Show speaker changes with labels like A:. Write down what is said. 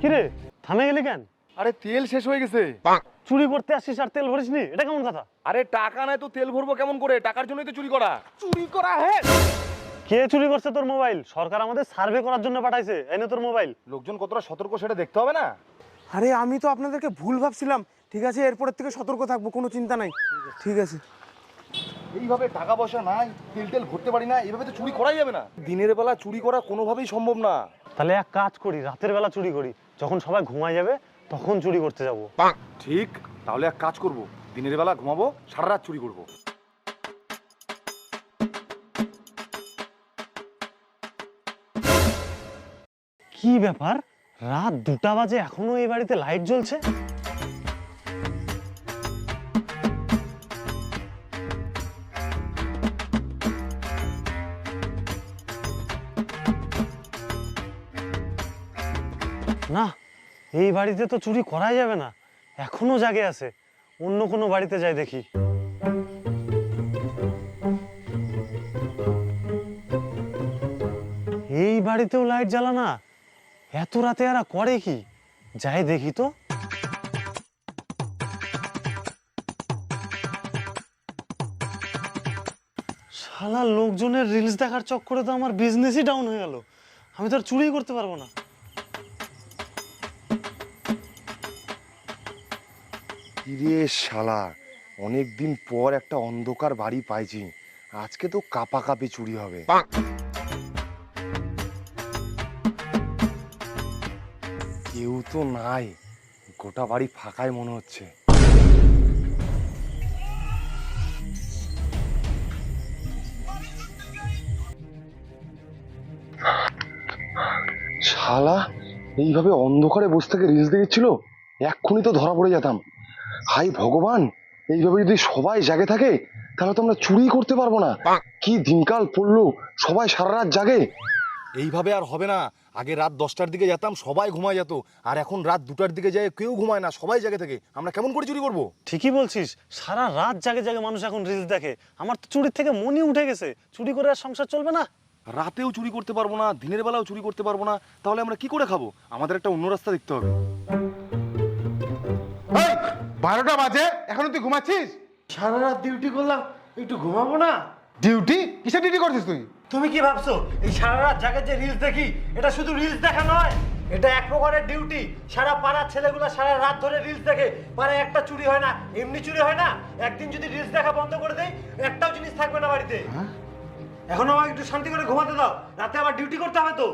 A: কিরে গেলি কেন?
B: আরে তেল শেষ হয়ে গেছে।
A: চুরি করতে আসিস আর তেল ভরিসনি এটা কেমন কথা?
B: আরে টাকা নাই তো তেল ভরবো কেমন করে? টাকার জন্যই তো চুরি করা। চুরি করা
A: কে চুরি করছে তোর মোবাইল? সরকার আমাদের সার্ভে করার জন্য পাঠাইছে এনে তোর মোবাইল।
B: লোকজন কতটা সতর্ক সেটা দেখতে হবে না?
C: আরে আমি তো আপনাদেরকে ভুল ভাবছিলাম। ঠিক আছে এরপরের থেকে সতর্ক থাকব কোনো চিন্তা নাই। ঠিক আছে।
B: এইভাবে টাকা পয়সা নাই তেল তেল ভরতে পারি না এইভাবে তো চুরি করাই যাবে না। দিনের বেলা চুরি করা কোনোভাবেই সম্ভব না।
A: তাহলে এক কাজ করি রাতের বেলা চুরি করি। যখন সবাই ঘুমায় যাবে তখন চুরি করতে যাব।
B: ঠিক তাহলে এক কাজ করব। দিনের বেলা ঘুমাবো সারা রাত চুরি করব।
A: কি ব্যাপার? রাত দুটা বাজে এখনও এই বাড়িতে লাইট জ্বলছে? না, এই বাড়িতে তো চুরি করাই যাবে না। এখনও জাগে আছে। অন্য কোনো বাড়িতে যাই দেখি। এই বাড়িতেও লাইট জ্বালা না। এত রাতে এরা করে কি? যাই দেখি তো। শালা, লোকজনের রিলস দেখার চক্করে তো আমার বিজনেসই ডাউন হয়ে গেল। আমি তো আর চুরি করতে পারব না।
B: কিরে শালা অনেক দিন পর একটা অন্ধকার বাড়ি পাইছি, আজকে তো কাপা কাপি চুরি হবে। কেউ তো নাই, গোটা বাড়ি ফাঁকাই মনে হচ্ছে। শালা, এইভাবে অন্ধকারে বসে থেকে রিলস দেখেছিল? এক্ষুনি তো ধরা পড়ে যেতাম। হাই ভগবান এইভাবে যদি সবাই জাগে থাকে তাহলে তো আমরা চুরি করতে পারব না। কি দিনকাল পড়ল সবাই সারা রাত জাগে। এইভাবে আর হবে না। আগে রাত দশটার দিকে যেতাম সবাই ঘুমায় যেত। আর এখন রাত দুটার দিকে যায় কেউ ঘুমায় না সবাই জাগে থাকে। আমরা কেমন করে চুরি করব?
A: ঠিকই বলছিস। সারা রাত জাগে জাগে মানুষ এখন রিলস দেখে। আমার তো চুরির থেকে মনই উঠে গেছে। চুরি করে আর সংসার চলবে না।
B: রাতেও চুরি করতে পারব না দিনের বেলাও চুরি করতে পারব না। তাহলে আমরা কি করে খাব? আমাদের একটা অন্য রাস্তা দেখতে হবে।
D: বারোটা বাজে এখনও তুই ঘুমাচ্ছিস?
C: সারা রাত ডিউটি করলাম একটু ঘুমাবো না?
D: ডিউটি কিসের ডিউটি করছিস তুই?
C: তুমি কি ভাবছ এই সারা রাত জাগে যে রিলস দেখি এটা শুধু রিলস দেখা নয়? এটা এক প্রকারের ডিউটি সারা পাড়ার ছেলেগুলো সারা রাত ধরে রিলস দেখে পাড়ায় একটা চুরি হয় না এমনি চুরি হয় না? একদিন যদি রিলস দেখা বন্ধ করে দেয় একটাও জিনিস থাকবে না বাড়িতে। এখন আমাকে একটু শান্তি করে ঘুমাতে দাও রাতে আবার ডিউটি করতে হবে তো।